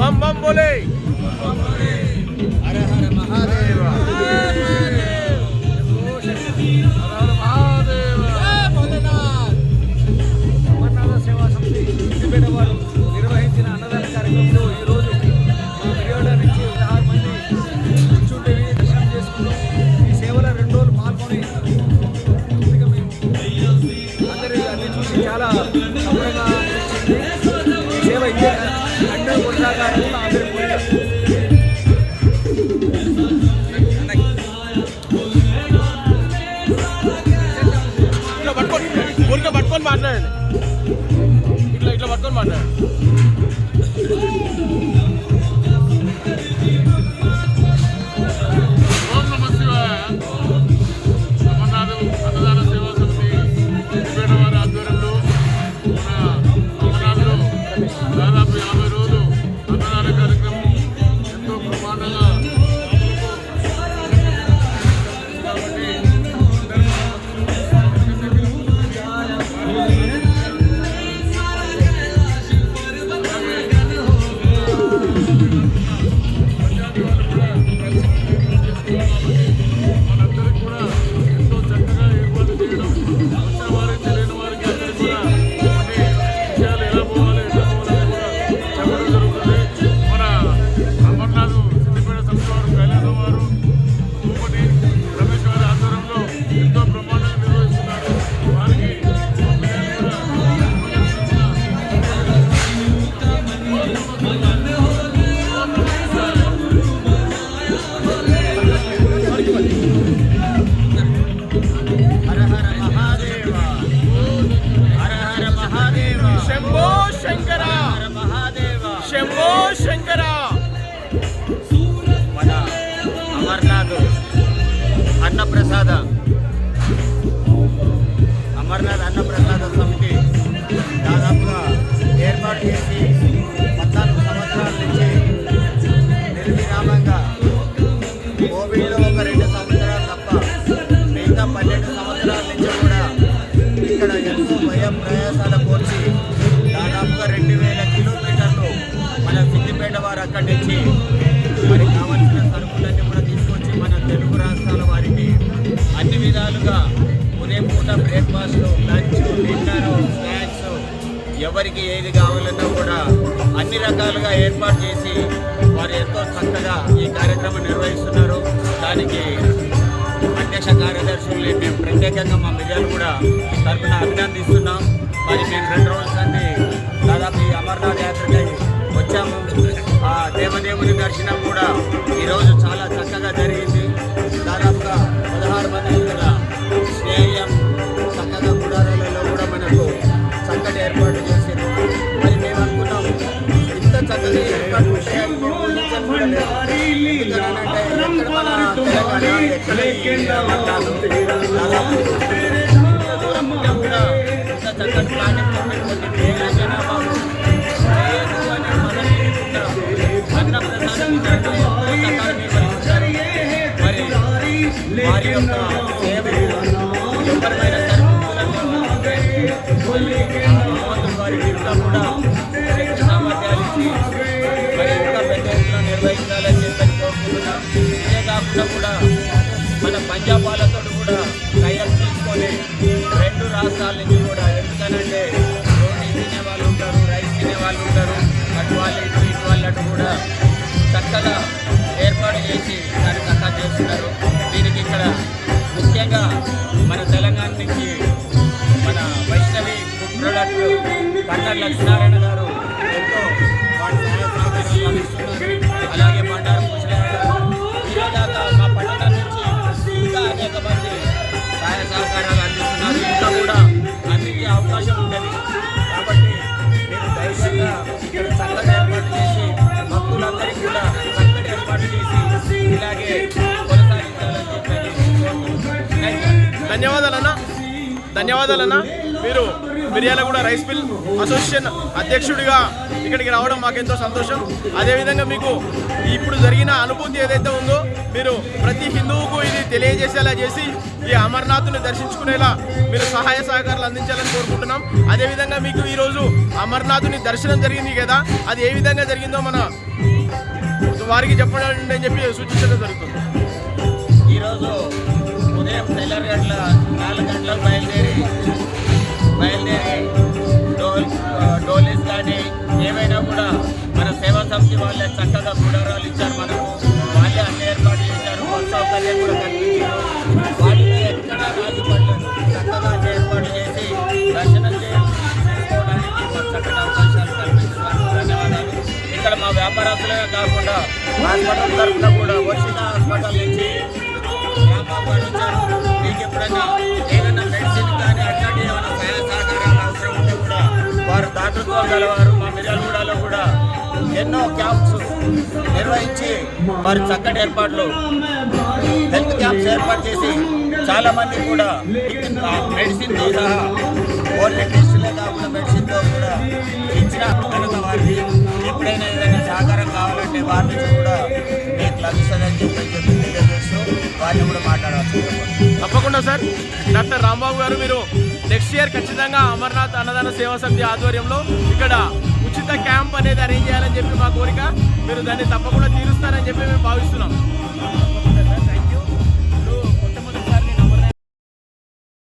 బం బం బోలే హర హర Mahadeva amaranth సేవా సమితి సిద్దిపేట వారు నిర్వహించిన అన్నదాన కార్యక్రమంలో ఈరోజు మా విజయవాడ నుంచి పదహారు మంది కూర్చుంటేవి దర్శనం చేసుకుంటూ ఈ సేవలో రెండు రోజులు పాల్గొని అందరి అన్ని చూసి చాలా సంబరంగా శంభో శంకర. మన అమర్నాథ్ అన్నప్రసాద. అమర్నాథ్ అన్నప్రసాద సమితి దాదాపుగా ఏర్పాటు చేసి పద్నాలుగు సంవత్సరాల నుంచి నిర్విరామంగా కోవిడ్లో ఒక రెండు సంవత్సరాలు తప్ప మిగతా పన్నెండు సంవత్సరాల నుంచి కూడా ఇక్కడ ఎంతో భయం ప్రయాసాల కోర్చి అక్కడి నుంచి మరి కావలసిన సరుకులన్నీ కూడా తీసుకొచ్చి మన తెలుగు రాష్ట్రాల వారికి అన్ని విధాలుగా ఉదయం పూట బ్రేక్ఫాస్ట్ లంచ్ డిన్నర్ స్నాక్స్ ఎవరికి ఏది కావాలన్నా కూడా అన్ని రకాలుగా ఏర్పాటు చేసి వారు ఎంతో చక్కగా ఈ కార్యక్రమం నిర్వహిస్తున్నారు. దానికి అధ్యక్ష కార్యదర్శుల్ని మేము ప్రత్యేకంగా మా మిర్యాలు కూడా తరఫున అభినందిస్తున్నాం. మరి మేము రెండు రోజుల సంది దాదాపు ఈ అమర్నాథ్ యాత్రకై వచ్చాము. దేవదేవుని దర్శనం కూడా ఈరోజు చాలా చక్కగా జరిగింది. దాదాపుగా పదహారు మంది ఇక్కడ స్నేహం చక్కగా గుడారాలలో కూడా మనకు చక్కటి ఏర్పాటు చేశారు. మరి మేము అనుకున్నాం ఇంత చక్కగా ఏర్పాటు చేయాలి. వారి యొక్క సేవలు ఎవరిపైన సరిపోతున్న వారి జీవితం కూడా శక్తి సామర్థ్యాలు ఇచ్చి మరి ఇంకా పెద్ద ఎత్తున నిర్వహించాలని చెప్పని కోరుకుంటున్నాం ఇదే కాకుండా కూడా మన పంజాబ్ వాళ్ళతో కూడా టైప్ తీసుకొని రెండు రాష్ట్రాల నుంచి కూడా ఎందుకనంటే రోటీ తినే వాళ్ళు ఉంటారు రైస్ తినే వాళ్ళు ఉంటారు పంట లక్ష్మీనారాయణ గారు ఎంతో వారి సహాయ సహకారాలు అందిస్తున్నారు. అలాగే బండారు మా పట్టణం నుంచి ఇంకా అనేక మంది సహాయ సహకారాలు అందిస్తున్నారు. ఇంకా కూడా అందించే అవకాశం ఉండదు కాబట్టి మీరు ధైర్యంగా ఇక్కడ చక్కగా ఏర్పాటు చేసి భక్తులందరికీ కూడా చక్కటి ఏర్పాటు చేసి ఇలాగే కొనసాగించాలని చెప్పి ధన్యవాదాలన్నా. ధన్యవాదాలన్నా. మీరు మిర్యాలగూడ రైస్ మిల్ అసోసియేషన్ అధ్యక్షుడిగా ఇక్కడికి రావడం మాకెంతో సంతోషం. అదేవిధంగా మీకు ఇప్పుడు జరిగిన అనుభూతి ఏదైతే ఉందో మీరు ప్రతి హిందువుకు ఇది తెలియజేసేలా చేసి ఈ అమర్నాథ్ని దర్శించుకునేలా మీరు సహాయ సహకారాలు అందించాలని కోరుకుంటున్నాం. అదేవిధంగా మీకు ఈరోజు అమర్నాథుని దర్శనం జరిగింది కదా అది ఏ విధంగా జరిగిందో మన వారికి చెప్పడం అని చెప్పి సూచించడం జరుగుతుంది. ఈరోజు ఉదయం తెల్లారి గంటల నాలుగు గంటలకు బయలుదేరి బయలుదేరి డోల్ డోలీస్ కానీ ఏమైనా కూడా మన సేవా సమితి వాళ్ళే చక్కగా గుడారాలు ఇచ్చారు మనకు. వాళ్ళే అన్ని ఏర్పాటు చేశారు. బస్ సౌకర్యం కూడా కల్పించారు. ఎక్కడ రాజు పడలేదు చక్కగా అన్ని ఏర్పాటు చేసి దర్శనం చేసుకోవడానికి చక్కటి అవకాశాలు ధన్యవాదాలు. ఇక్కడ మా వ్యాపారస్తులే కాకుండా హాస్పిటల్ తరఫున కూడా వర్షిత హాస్పిటల్ నుంచి మీకు ఎప్పుడైనా ఏదైనా వారు దాతృత్వం గలవారు మా మిర్యాలగూడలో కూడా ఎన్నో క్యాంప్స్ నిర్వహించి వారి చక్కటి ఏర్పాట్లు హెల్త్ క్యాంప్స్ ఏర్పాటు చేసి చాలా మంది కూడా మెడిసిన్ సహా ఓన్లీ టెస్టులే కాకుండా మెడిసిన్తో కూడా ఇచ్చిన ఘనత వారిది. ఎప్పుడైనా ఏదైనా సహకారం కావాలంటే వారి నుంచి కూడా మీకు లభిస్తుందని చెప్పి చెప్పి తెలియజేస్తూ వారిని కూడా మాట్లాడవచ్చు తప్పకుండా సార్. డాక్టర్ రాంబాబు గారు మీరు నెక్స్ట్ ఇయర్ ఖచ్చితంగా అమర్నాథ్ అన్నదాన సేవా సమితి ఆధ్వర్యంలో ఇక్కడ ఉచిత క్యాంప్ అనేది అరేంజ్ చేయాలని చెప్పి మా కోరిక. మీరు దాన్ని తప్పకుండా తీరుస్తారని చెప్పి మేము భావిస్తున్నాం.